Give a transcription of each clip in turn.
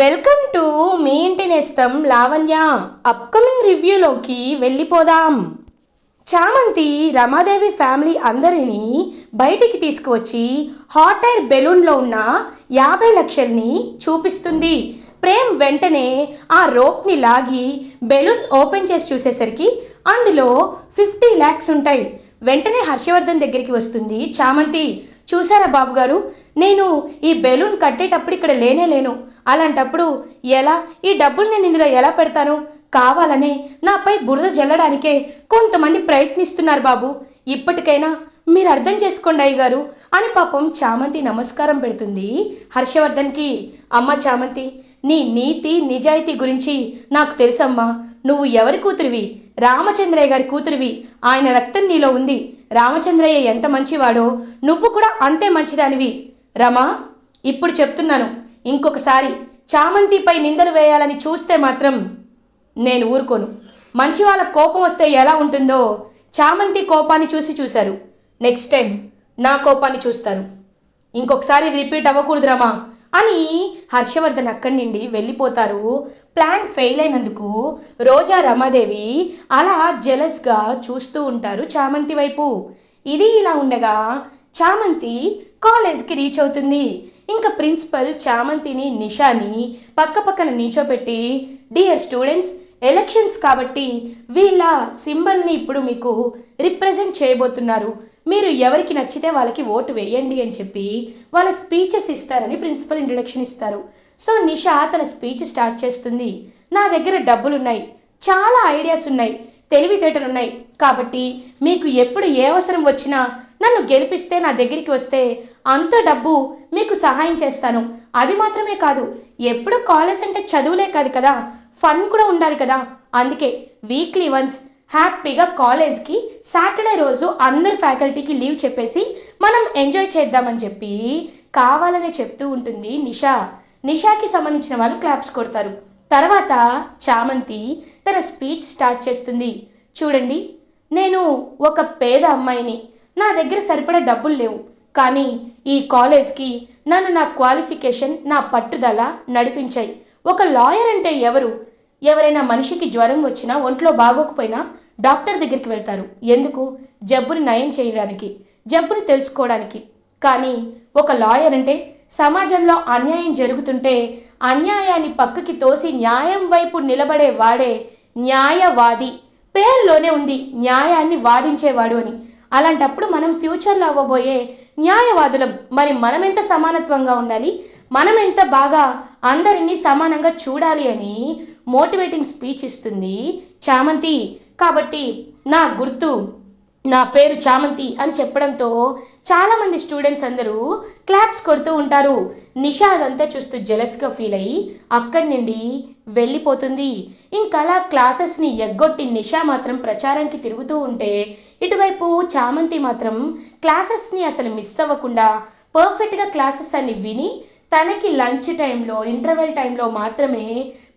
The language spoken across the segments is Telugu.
వెల్కమ్ టు మీ ఇంటి నేస్తం లావణ్య అప్కమింగ్ రివ్యూలోకి వెళ్ళిపోదాం. చామంతి రమాదేవి ఫ్యామిలీ అందరినీ బయటికి తీసుకువచ్చి హాట్ ఎయిర్ బెలూన్లో ఉన్న యాభై లక్షల్ని చూపిస్తుంది. ప్రేమ్ వెంటనే ఆ రోప్ని లాగి బెలూన్ ఓపెన్ చేసి చూసేసరికి అందులో ఫిఫ్టీ ల్యాక్స్ ఉంటాయి. వెంటనే హర్షవర్ధన్ దగ్గరికి వస్తుంది చామంతి. చూసారా బాబు గారు నేను ఈ బెలూన్ కట్టేటప్పుడు ఇక్కడ లేనే లేను. అలాంటప్పుడు ఎలా? ఈ డబ్బులు నేను ఇందులో ఎలా పెడతాను? కావాలని నాపై బురద జల్లడానికే కొంతమంది ప్రయత్నిస్తున్నారు బాబు. ఇప్పటికైనా మీరు అర్థం చేసుకోండి అయ్య గారు అని పాపం చామంతి నమస్కారం పెడుతుంది. హర్షవర్ధన్కి అమ్మ చామంతి నీ నీతి నిజాయితీ గురించి నాకు తెలుసమ్మా. నువ్వు ఎవరి కూతురివి? రామచంద్రయ్య గారి కూతురివి. ఆయన రక్తం నీలో ఉంది. రామచంద్రయ్య ఎంత మంచివాడో నువ్వు కూడా అంతే మంచిదానివి. రమా ఇప్పుడు చెప్తున్నాను. ఇంకొకసారి చామంతిపై నిందలు వేయాలని చూస్తే మాత్రం నేను ఊరుకోను. మంచి వాళ్ళ కోపం వస్తే ఎలా ఉంటుందో చామంతి కోపాన్ని చూసి చూశారు. నెక్స్ట్ టైం నా కోపాన్ని చూస్తారు ఇంకొకసారి ఇది రిపీట్ అవ్వకూడదు రమా. అని హర్షవర్ధన్ అక్కడి నుండి వెళ్ళిపోతారు. ప్లాన్ ఫెయిల్ అయినందుకు రోజా రమాదేవి అలా జెలస్గా చూస్తూ ఉంటారు చామంతి వైపు. ఇది ఇలా ఉండగా చామంతి కాలేజ్కి రీచ్ అవుతుంది. ఇంకా ప్రిన్సిపల్ చామంతిని నిషాని పక్క పక్కన నించోపెట్టి డియర్ స్టూడెంట్స్ ఎలక్షన్స్ కాబట్టి వీళ్ళ సింబల్ని ఇప్పుడు మీకు రిప్రజెంట్ చేయబోతున్నారు. మీరు ఎవరికి నచ్చితే వాళ్ళకి ఓటు వేయండి అని చెప్పి వాళ్ళ స్పీచెస్ ఇస్తారని ప్రిన్సిపల్ ఇంట్రొడక్షన్ ఇస్తారు. సో నిషా తన స్పీచ్ స్టార్ట్ చేస్తుంది. నా దగ్గర డబ్బులు ఉన్నాయి చాలా ఐడియాస్ ఉన్నాయి. తెలివితేటలు ఉన్నాయి కాబట్టి మీకు ఎప్పుడు ఏ అవసరం వచ్చినా నన్ను గెలిపిస్తే నా దగ్గరికి వస్తే అంత డబ్బు మీకు సహాయం చేస్తాను. అది మాత్రమే కాదు ఎప్పుడు కాలేజ్ అంటే చదువులే కాదు కదా ఫన్ కూడా ఉండాలి కదా. అందుకే వీక్లీ వన్స్ హ్యాపీగా కాలేజ్కి సాటర్డే రోజు అందరు ఫ్యాకల్టీకి లీవ్ చెప్పేసి మనం ఎంజాయ్ చేద్దామని చెప్పి కావాలనే చెప్తూ ఉంటుంది నిషా. నిషాకి సంబంధించిన వాళ్ళు క్లాప్స్ కొడతారు. తర్వాత చామంతి తన స్పీచ్ స్టార్ట్ చేస్తుంది. చూడండి నేను ఒక పేద అమ్మాయిని. నా దగ్గర సరిపడా డబ్బులు లేవు. కానీ ఈ కాలేజ్కి నన్ను నా క్వాలిఫికేషన్ నా పట్టుదల నడిపించాయి. ఒక లాయర్ అంటే ఎవరు? ఎవరైనా మనిషికి జ్వరం వచ్చినా ఒంట్లో బాగోకపోయినా డాక్టర్ దగ్గరికి వెళ్తారు. ఎందుకు? జబ్బుని నయం చేయడానికి జబ్బుని తెలుసుకోవడానికి. కానీ ఒక లాయర్ అంటే సమాజంలో అన్యాయం జరుగుతుంటే అన్యాయాన్ని పక్కకి తోసి న్యాయం వైపు నిలబడే వాడే న్యాయవాది. పేరులోనే ఉంది న్యాయాన్ని వాదించేవాడు అని. అలాంటప్పుడు మనం ఫ్యూచర్లో అవ్వబోయే న్యాయవాదులం. మరి మనం ఎంత సమానత్వంగా ఉండాలి? మనం ఎంత బాగా అందరినీ సమానంగా చూడాలి అని మోటివేటింగ్ స్పీచ్ ఇస్తుంది చామంతి. కాబట్టి నా గుర్తు నా పేరు చామంతి అని చెప్పడంతో చాలామంది స్టూడెంట్స్ అందరూ క్లాప్స్ కొడుతూ ఉంటారు. నిషా అదంతా చూస్తూ జెలస్గా ఫీల్ అయ్యి అక్కడి నుండి వెళ్ళిపోతుంది. ఇంకలా క్లాసెస్ని ఎగ్గొట్టి నిషా మాత్రం ప్రచారానికి తిరుగుతూ ఉంటే ఇటువైపు చామంతి మాత్రం క్లాసెస్ని అసలు మిస్ అవ్వకుండా పర్ఫెక్ట్గా క్లాసెస్ అన్ని విని తనకి లంచ్ టైంలో ఇంటర్వెల్ టైంలో మాత్రమే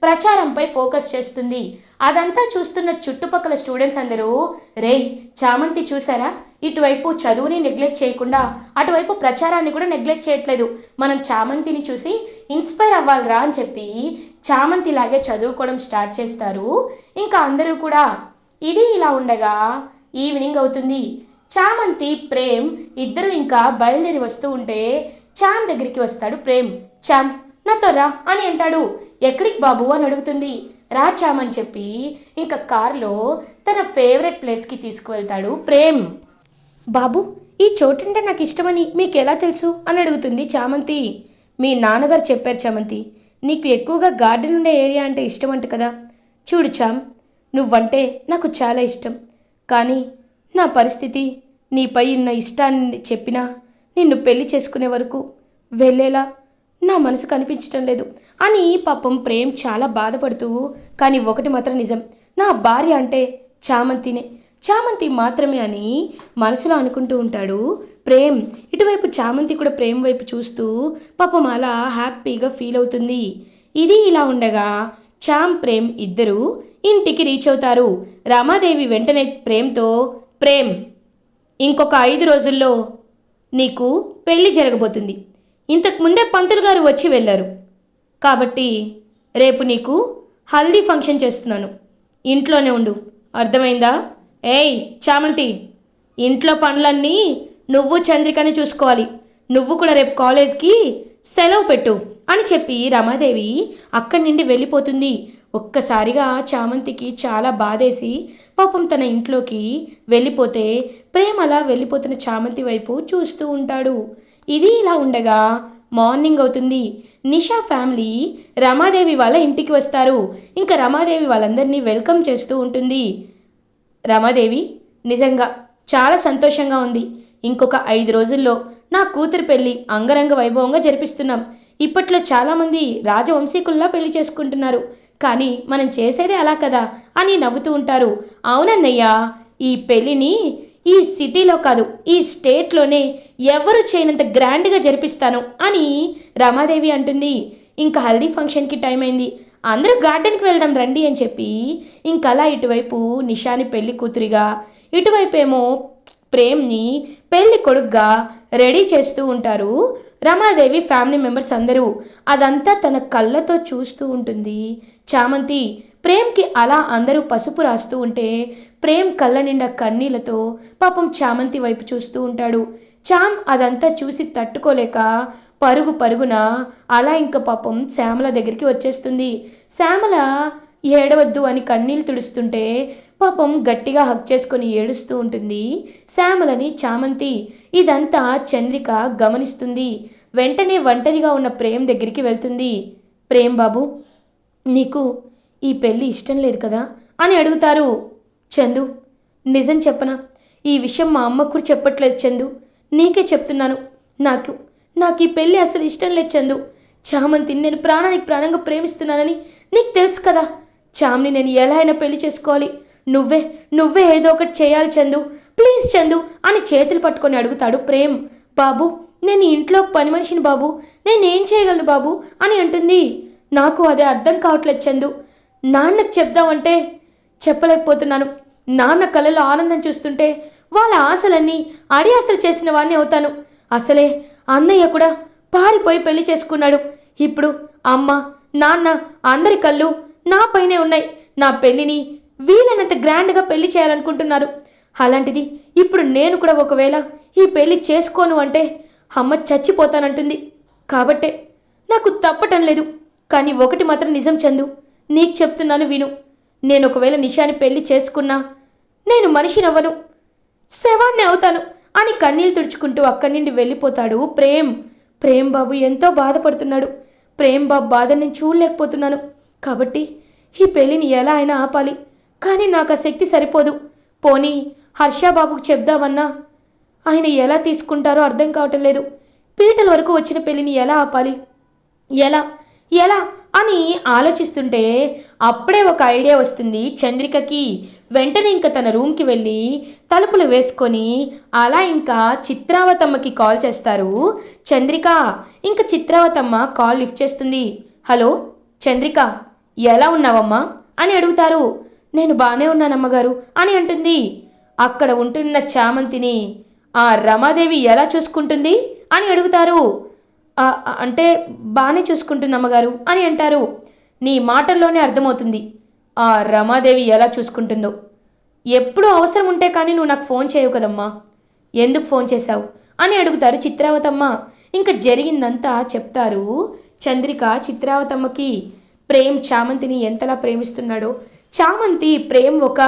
ప్రచారంపై ఫోకస్ చేస్తుంది. అదంతా చూస్తున్న చుట్టుపక్కల స్టూడెంట్స్ అందరూ రే చామంతి చూసారా? ఇటువైపు చదువుని నెగ్లెక్ట్ చేయకుండా అటువైపు ప్రచారాన్ని కూడా నెగ్లెక్ట్ చేయట్లేదు. మనం చామంతిని చూసి ఇన్స్పైర్ అవ్వాలిరా అని చెప్పి చామంతిలాగే చదువుకోవడం స్టార్ట్ చేస్తారు. ఇంకా అందరూ కూడా ఇది ఇలా ఉండగా ఈవినింగ్ అవుతుంది. చామంతి ప్రేమ్ ఇద్దరు ఇంకా బయలుదేరి వస్తూ ఉంటే చామ్ దగ్గరికి వస్తాడు ప్రేమ్. చామ్ నాతో రా అని అంటాడు. ఎక్కడికి బాబు అని అడుగుతుంది. రా చెప్పి ఇంకా కారులో తన ఫేవరెట్ ప్లేస్కి తీసుకువెళ్తాడు ప్రేమ్. బాబు ఈ చోటుంటే నాకు ఇష్టమని మీకు ఎలా తెలుసు? అని అడుగుతుంది చామంతి. మీ నాన్నగారు చెప్పారు చామంతి నీకు ఎక్కువగా గార్డెన్ ఉండే ఏరియా అంటే ఇష్టం అంట కదా. చూడు చామ్ నువ్వంటే నాకు చాలా ఇష్టం. కానీ నా పరిస్థితి నీపై ఉన్న ఇష్టాన్ని చెప్పినా నిన్ను పెళ్ళి చేసుకునే వరకు వెళ్ళేలా నా మనసు కనిపించటం లేదు. అని పాపం ప్రేమ్ చాలా బాధపడుతూ కానీ ఒకటి మాత్రం నిజం. నా భార్య అంటే చామంతినే. చామంతి మాత్రమే అని మనసులో అనుకుంటూ ఉంటాడు ప్రేమ్. ఇటువైపు చామంతి కూడా ప్రేమ్ వైపు చూస్తూ పాపం అలా హ్యాపీగా ఫీల్ అవుతుంది. ఇది ఇలా ఉండగా చామ్ ప్రేమ్ ఇద్దరు ఇంటికి రీచ్ అవుతారు. రమాదేవి వెంటనే ప్రేమ్తో ప్రేమ్ ఇంకొక ఐదు రోజుల్లో నీకు పెళ్ళి జరగబోతుంది. ఇంతకు ముందే పంతులు గారు వచ్చి వెళ్ళారు. కాబట్టి రేపు నీకు హల్దీ ఫంక్షన్ చేస్తున్నాను. ఇంట్లోనే ఉండు. అర్థమైందా? ఏయ్ చామంతి ఇంట్లో పనులన్నీ నువ్వు చంద్రికని చూసుకోవాలి. నువ్వు కూడా రేపు కాలేజ్కి సెలవు పెట్టు అని చెప్పి రమాదేవి అక్కడి నుండి వెళ్ళిపోతుంది. ఒక్కసారిగా చామంతికి చాలా బాధేసి పాపం తన ఇంట్లోకి వెళ్ళిపోతే ప్రేమ అలా వెళ్ళిపోతున్న చామంతి వైపు చూస్తూ ఉంటాడు. ఇది ఇలా ఉండగా మార్నింగ్ అవుతుంది. నిషా ఫ్యామిలీ రమాదేవి వాళ్ళ ఇంటికి వస్తారు. ఇంకా రమాదేవి వాళ్ళందరినీ వెల్కమ్ చేస్తూ ఉంటుంది. రమాదేవి నిజంగా చాలా సంతోషంగా ఉంది. ఇంకొక ఐదు రోజుల్లో నా కూతురు పెళ్ళి అంగరంగ వైభవంగా జరిపిస్తున్నాం. ఇప్పట్లో చాలామంది రాజవంశీకుల్లా పెళ్ళి చేసుకుంటున్నారు. కానీ మనం చేసేదే అలా కదా అని నవ్వుతూ ఉంటారు. అవునన్నయ్య ఈ పెళ్ళిని ఈ సిటీలో కాదు ఈ స్టేట్లోనే ఎవరు చేయనంత గ్రాండ్గా జరిపిస్తాను అని రమాదేవి అంటుంది. ఇంకా హల్దీ ఫంక్షన్కి టైం అయింది. అందరూ గార్డెన్కి వెళ్దాం రండి అని చెప్పి ఇంకలా ఇటువైపు నిషాని పెళ్ళి కూతురిగా ఇటువైపేమో ప్రేమ్ని పెళ్ళి కొడుగ్గా రెడీ చేస్తూ ఉంటారు. రమాదేవి ఫ్యామిలీ మెంబర్స్ అందరూ అదంతా తన కళ్ళతో చూస్తూ ఉంటుంది. చామంతి ప్రేమ్కి అలా అందరూ పసుపు రాస్తూ ఉంటే ప్రేమ్ కళ్ళ నిండా కన్నీళ్ళతో పాపం చామంతి వైపు చూస్తూ ఉంటాడు. చామ్ అదంతా చూసి తట్టుకోలేక పరుగు పరుగున అలా ఇంకా పాపం శ్యామల దగ్గరికి వచ్చేస్తుంది. శ్యామల ఏడవద్దు అని కన్నీళ్ళు తుడుస్తుంటే పాపం గట్టిగా హక్ చేసుకొని ఏడుస్తూ ఉంటుంది శ్యామలని చామంతి. ఇదంతా చంద్రిక గమనిస్తుంది. వెంటనే ఒంటరిగా ఉన్న ప్రేమ్ దగ్గరికి వెళ్తుంది. ప్రేమ్ బాబు నీకు ఈ పెళ్ళి ఇష్టం లేదు కదా అని అడుగుతారు. చందు నిజం చెప్పనా? ఈ విషయం మా అమ్మ కూడా చెప్పట్లేదు చందు. నీకే చెప్తున్నాను. నాకు నాకు ఈ పెళ్ళి అసలు ఇష్టం లేదు చందు. చామంతిని నేను ప్రాణానికి ప్రాణంగా ప్రేమిస్తున్నానని నీకు తెలుసు కదా. చామ్ని నేను ఎలా అయినా పెళ్ళి చేసుకోవాలి. నువ్వే నువ్వే ఏదో ఒకటి చేయాలి చందు. ప్లీజ్ చందు అని చేతులు పట్టుకొని అడుగుతాడు ప్రేమ్. బాబు నేను ఇంట్లో పని మనిషిని బాబు. నేనేం చేయగలను బాబు అని అంటుంది. నాకు అది అర్థం కావట్లేదు చందు. నాన్నకు చెప్దామంటే చెప్పలేకపోతున్నాను. నాన్న కళ్ళలో ఆనందం చూస్తుంటే వాళ్ళ ఆశలన్నీ అడి ఆశలు చేసిన వాడిని అవుతాను. అసలే అన్నయ్య కూడా పారిపోయి పెళ్ళి చేసుకున్నాడు. ఇప్పుడు అమ్మ నాన్న అందరి కళ్ళు నా పైనే ఉన్నాయి. నా పెళ్ళిని వీలైనంత గ్రాండ్గా పెళ్ళి చేయాలనుకుంటున్నారు. అలాంటిది ఇప్పుడు నేను కూడా ఒకవేళ ఈ పెళ్ళి చేసుకోను అంటే అమ్మ చచ్చిపోతానంటుంది. కాబట్టే నాకు తప్పటం లేదు. కానీ ఒకటి మాత్రం నిజం చందు నీకు చెప్తున్నాను విను. నేను ఒకవేళ నిషాని పెళ్ళి చేసుకున్నా నేను మనిషినవ్వను. శవాన్ని అవుతాను అని కన్నీళ్ళు తుడుచుకుంటూ అక్కడి నుండి వెళ్ళిపోతాడు ప్రేమ్. ప్రేమ్ బాబు ఎంతో బాధపడుతున్నాడు. ప్రేమ్ బాబు బాధ నేను చూడలేకపోతున్నాను. కాబట్టి ఈ పెళ్ళిని ఎలా అయినా ఆపాలి. కానీ నాకు ఆ శక్తి సరిపోదు. పోనీ హర్షాబాబుకు చెప్దామన్నా? ఆయన ఎలా తీసుకుంటారో అర్థం కావటం లేదు. పీటల వరకు వచ్చిన పెళ్ళిని ఎలా ఆపాలి? ఎలా? ఎలా? అని ఆలోచిస్తుంటే అప్పుడే ఒక ఐడియా వస్తుంది చంద్రికకి. వెంటనే ఇంకా తన రూమ్కి వెళ్ళి తలుపులు వేసుకొని అలా ఇంకా చిత్రావతమ్మకి కాల్ చేస్తారు. చంద్రిక ఇంకా చిత్రావతమ్మ కాల్ లిఫ్ట్ చేస్తుంది. హలో చంద్రిక ఎలా ఉన్నావమ్మా? అని అడుగుతారు. నేను బాగానే ఉన్నానమ్మగారు అని అంటుంది. అక్కడ ఉంటున్న చామంతిని ఆ రమాదేవి ఎలా చూసుకుంటుంది? అని అడుగుతారు. అంటే బాగానే చూసుకుంటుంది అమ్మగారు అని అంటారు. నీ మాటల్లోనే అర్థమవుతుంది. ఆ రమాదేవి ఎలా చూసుకుంటుందో. ఎప్పుడు అవసరం ఉంటే కానీ నువ్వు నాకు ఫోన్ చేయవు కదమ్మా. ఎందుకు ఫోన్ చేశావు? అని అడుగుతారు చిత్రావతమ్మ. ఇంకా జరిగిందంతా చెప్తారు చంద్రిక చిత్రావతమ్మకి ప్రేమ్ చామంతిని ఎంతలా ప్రేమిస్తున్నాడో. చామంతి ప్రేమ్ ఒక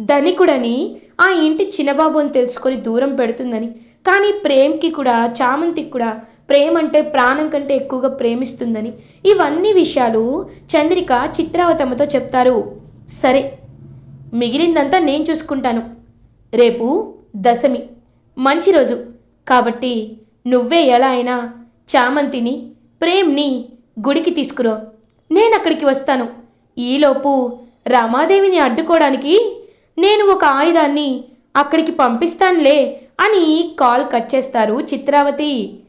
ధనికుడని ఆ ఇంటి చిన్నబాబు అని తెలుసుకొని దూరం పెడుతుందని. కానీ ప్రేమ్కి కూడా చామంతికి కూడా ప్రేమ అంటే ప్రాణం కంటే ఎక్కువగా ప్రేమిస్తుందని. ఇవన్నీ విషయాలు చంద్రిక చిత్రావతమ్మతో చెప్తారు. సరే మిగిలిందంతా నేను చూసుకుంటాను. రేపు దశమి మంచి రోజు. కాబట్టి నువ్వే ఎలా అయినా చామంతిని ప్రేమ్ని గుడికి తీసుకురా. నేను అక్కడికి వస్తాను. ఈలోపు రమాదేవిని అడ్డుకోవడానికి నేను ఒక ఆయుధాన్ని అక్కడికి పంపిస్తానులే అని కాల్ కట్ చేస్తారు చిత్రావతి.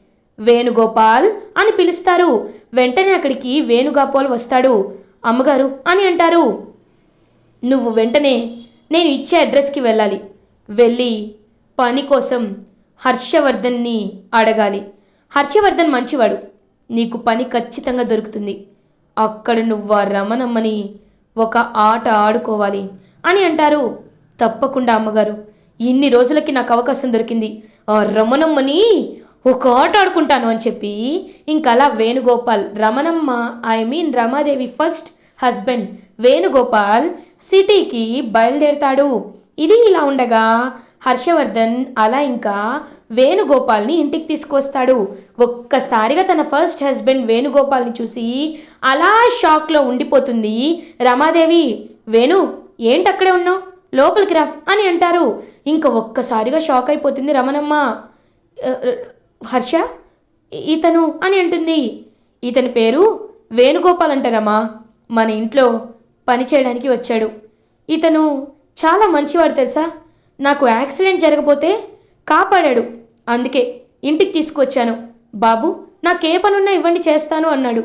వేణుగోపాల్ అని పిలుస్తారు. వెంటనే అక్కడికి వేణుగోపాల్ వస్తాడు. అమ్మగారు అని అంటారు. నువ్వు వెంటనే నేను ఇచ్చే అడ్రస్కి వెళ్ళాలి. వెళ్ళి పని కోసం హర్షవర్ధన్ని అడగాలి. హర్షవర్ధన్ మంచివాడు. నీకు పని ఖచ్చితంగా దొరుకుతుంది. అక్కడ నువ్వు ఆ రమణమ్మని ఒక ఆట ఆడుకోవాలి అని అంటారు. తప్పకుండా అమ్మగారు. ఇన్ని రోజులకి నాకు అవకాశం దొరికింది. ఆ రమణమ్మని ఒక ఆట ఆడుకుంటాను అని చెప్పి ఇంకలా Venugopal Ramanamma I mean Ramadevi first husband Venugopal సిటీకి బయలుదేరతాడు. ఇది ఇలా ఉండగా హర్షవర్ధన్ అలా ఇంకా వేణుగోపాల్ని ఇంటికి తీసుకొస్తాడు ఒక్కసారిగా తన ఫస్ట్ హస్బెండ్ వేణుగోపాల్ని చూసి అలా షాక్లో ఉండిపోతుంది రమాదేవి. వేణు ఏంటి అక్కడే ఉన్నావు? లోపలికి రా అని అంటారు. ఇంకా ఒక్కసారిగా షాక్ అయిపోతుంది రమణమ్మ. హర్ష ఇతను అని అంటుంది. ఇతని పేరు వేణుగోపాల్ అంటారమ్మా మన ఇంట్లో పని చేయడానికి వచ్చాడు. ఇతను చాలా మంచివాడు తెలుసా? నాకు యాక్సిడెంట్ జరగబోతే కాపాడాడు. అందుకే ఇంటికి తీసుకొచ్చాను. బాబు నాకే పనున్నా ఇవ్వండి చేస్తాను అన్నాడు.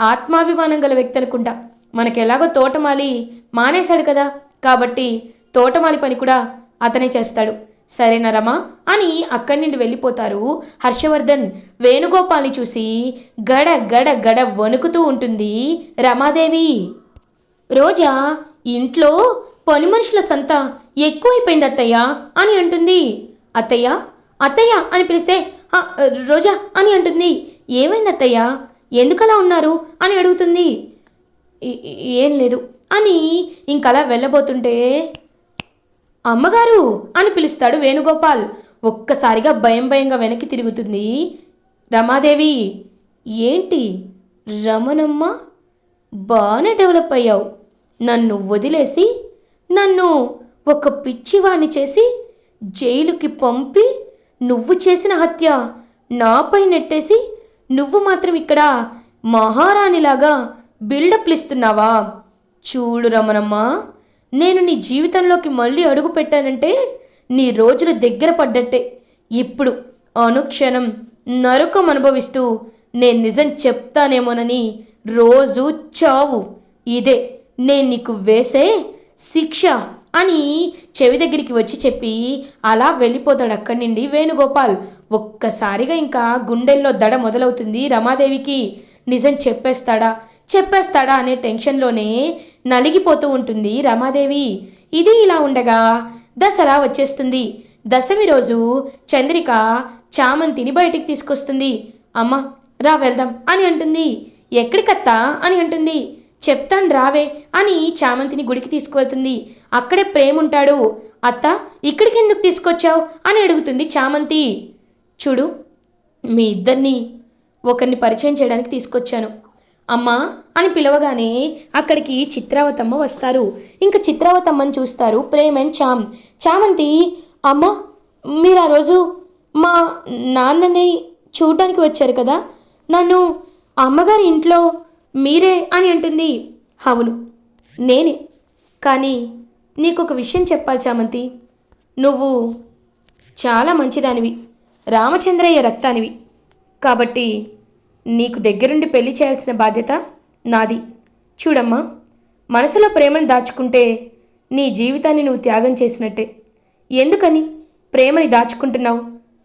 ఆత్మాభిమానం గల వ్యక్తి అనుకుంటా. మనకెలాగో తోటమాలి మానేశాడు కదా. కాబట్టి తోటమాలి పని కూడా అతనే చేస్తాడు. సరేనా రమా? అని అక్కడి నుండి వెళ్ళిపోతారు హర్షవర్ధన్. వేణుగోపాల్ని చూసి గడ గడ గడ వణుకుతూ ఉంటుంది రమాదేవి. రోజా ఇంట్లో పని మనుషుల సంత ఎక్కువైపోయింది అత్తయ్య అని అంటుంది. అత్తయ్య? అత్తయ్య అని పిలిస్తే రోజా అని అంటుంది. ఏమైంది అత్తయ్య? ఎందుకలా ఉన్నారు? అని అడుగుతుంది. ఏం లేదు అని ఇంకలా వెళ్ళబోతుంటే అమ్మగారు అని పిలుస్తాడు వేణుగోపాల్. ఒక్కసారిగా భయం భయంగా వెనక్కి తిరుగుతుంది. రమాదేవి ఏంటి? రమణమ్మ బాగానే డెవలప్ అయ్యావు. నన్ను వదిలేసి నన్ను ఒక పిచ్చివాణ్ణి చేసి జైలుకి పంపి నువ్వు చేసిన హత్య నాపై నెట్టేసి నువ్వు మాత్రం ఇక్కడ మహారాణిలాగా బిల్డప్లు ఇస్తున్నావా చూడు రమణమ్మ. నేను నీ జీవితంలోకి మళ్ళీ అడుగు పెట్టానంటే నీ రోజులు దగ్గర పడ్డట్టే. ఇప్పుడు అనుక్షణం నరకం అనుభవిస్తూ నేను నిజం చెప్తానేమోనని రోజు చావు. ఇదే నేను నీకు వేసే శిక్ష అని చెవి దగ్గరికి వచ్చి చెప్పి అలా వెళ్ళిపోతాడు అక్కడి నుండి వేణుగోపాల్. ఒక్కసారిగా ఇంకా గుండెల్లో దడ మొదలవుతుంది రమాదేవికి. నిజం చెప్పేస్తాడా? చెప్పేస్తాడా అనే టెన్షన్లోనే నలిగిపోతూ ఉంటుంది రమాదేవి. ఇది ఇలా ఉండగా దసరా వచ్చేస్తుంది. దశమి రోజు చంద్రిక చామంతిని బయటికి తీసుకొస్తుంది. అమ్మ రా వెళ్దాం అని అంటుంది. ఎక్కడికత్తా అని అంటుంది. చెప్తాను రావే అని చామంతిని గుడికి తీసుకువెళ్తుంది. అక్కడే ప్రేమ ఉంటాడు అత్త ఇక్కడికి ఎందుకు తీసుకొచ్చావు అని అడుగుతుంది చామంతి. చూడు మీ ఇద్దరిని ఒకరిని పరిచయం చేయడానికి తీసుకొచ్చాను. అమ్మా అని పిలవగానే అక్కడికి చిత్రావతమ్మ వస్తారు. ఇంకా చిత్రావతమ్మని చూస్తారు ప్రేమ్ అండ్ చామ్. చామంతి అమ్మ మీరు ఆ రోజు మా నాన్నని చూడడానికి వచ్చారు కదా? నన్ను అమ్మగారి ఇంట్లో మీరే అని అంటుంది. అవును నేనే. కానీ నీకు ఒక విషయం చెప్పాలి చామంతి. నువ్వు చాలా మంచిదానివి. రామచంద్రయ్య రక్తానివి. కాబట్టి నీకు దగ్గరుండి పెళ్ళి చేయాల్సిన బాధ్యత నాది. చూడమ్మా మనసులో ప్రేమను దాచుకుంటే నీ జీవితాన్ని నువ్వు త్యాగం చేసినట్టే. ఎందుకని? ప్రేమని దాచుకుంటున్నావు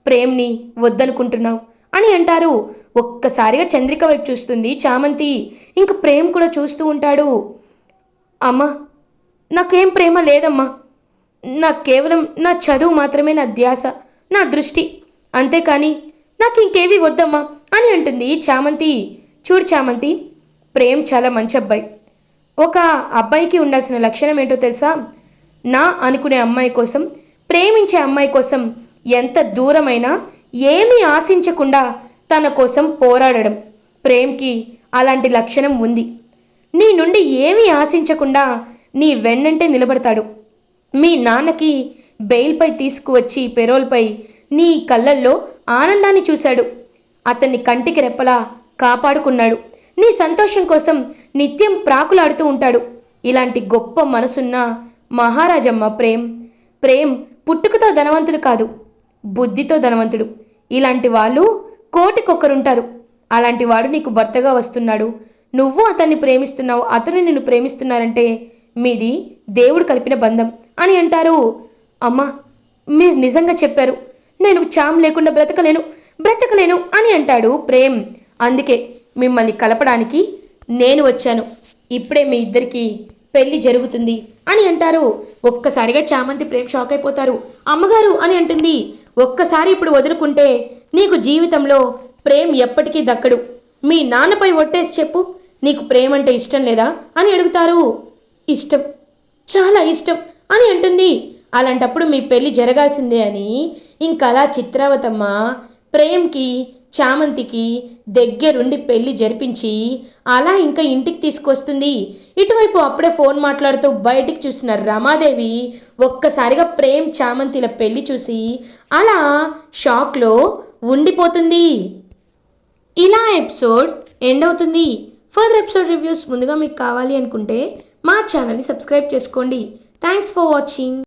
ప్రేమ్ని వద్దనుకుంటున్నావు అని అంటారు. ఒక్కసారిగా చంద్రిక వైపు చూస్తుంది చామంతి. ఇంక ప్రేమ్ కూడా చూస్తూ ఉంటాడు. అమ్మా నాకేం ప్రేమ లేదమ్మా. నా కేవలం నా చదువు మాత్రమే నా ధ్యాస నా దృష్టి. అంతేకాని నాకు ఇంకేవి వద్దమ్మా. అని అంటుంది చామంతి. చూడు చామంతి ప్రేమ్ చాలా మంచి అబ్బాయి. ఒక అబ్బాయికి ఉండాల్సిన లక్షణం ఏంటో తెలుసా? నా అనుకునే అమ్మాయి కోసం ప్రేమించే అమ్మాయి కోసం ఎంత దూరమైనా ఏమీ ఆశించకుండా తన కోసం పోరాడడం. ప్రేమ్కి అలాంటి లక్షణం ఉంది. నీ నుండి ఏమీ ఆశించకుండా నీ వెన్నంటే నిలబడతాడు. మీ నాన్నకి బెయిల్పై తీసుకువచ్చి పెరోల్పై నీ కళ్ళల్లో ఆనందాన్ని చూశాడు. అతన్ని కంటికి రెప్పలా కాపాడుకున్నాడు. నీ సంతోషం కోసం నిత్యం ప్రాకులాడుతూ ఉంటాడు. ఇలాంటి గొప్ప మనసున్న మహారాజమ్మ ప్రేమ్ ప్రేమ్ పుట్టుకతో ధనవంతుడు కాదు బుద్ధితో ధనవంతుడు. ఇలాంటి వాళ్ళు కోటికొక్కరుంటారు. అలాంటి వాడు నీకు భర్తగా వస్తున్నాడు. నువ్వు అతన్ని ప్రేమిస్తున్నావు అతను నిన్ను ప్రేమిస్తున్నారంటే మీది దేవుడు కలిపిన బంధం అని అంటారు. అమ్మా మీరు నిజంగా చెప్పారు. నేను చామ్ లేకుండా బ్రతకలేను. బ్రతకలేను అని అంటాడు ప్రేమ్. అందుకే మిమ్మల్ని కలపడానికి నేను వచ్చాను. ఇప్పుడే మీ ఇద్దరికి పెళ్ళి జరుగుతుంది అని అంటారు. ఒక్కసారిగా చామంతి ప్రేమ్ షాక్ అయిపోతారు. అమ్మగారు అని అంటుంది. ఒక్కసారి ఇప్పుడు వదులుకుంటే నీకు జీవితంలో ప్రేమ్ ఎప్పటికీ దక్కడు. మీ నాన్నపై ఒట్టేసి చెప్పు. నీకు ప్రేమ అంటే ఇష్టం లేదా అని అడుగుతారు. ఇష్టం. చాలా ఇష్టం అని అంటుంది. అలాంటప్పుడు మీ పెళ్ళి జరగాల్సిందే అని ఇంకలా చిత్రావతమ్మ ప్రేమ్కి చామంతికి దగ్గరుండి పెళ్ళి జరిపించి అలా ఇంకా ఇంటికి తీసుకొస్తుంది. ఇటువైపు అప్పుడే ఫోన్ మాట్లాడుతూ బయటికి చూసిన రమాదేవి ఒక్కసారిగా ప్రేమ్ చామంతిల పెళ్ళి చూసి అలా షాక్లో ఉండిపోతుంది. ఇలా ఎపిసోడ్ ఎండ్ అవుతుంది. ఫర్దర్ ఎపిసోడ్ రివ్యూస్ ముందుగా మీకు కావాలి అనుకుంటే మా ఛానల్ని సబ్స్క్రైబ్ చేసుకోండి. Thanks for watching.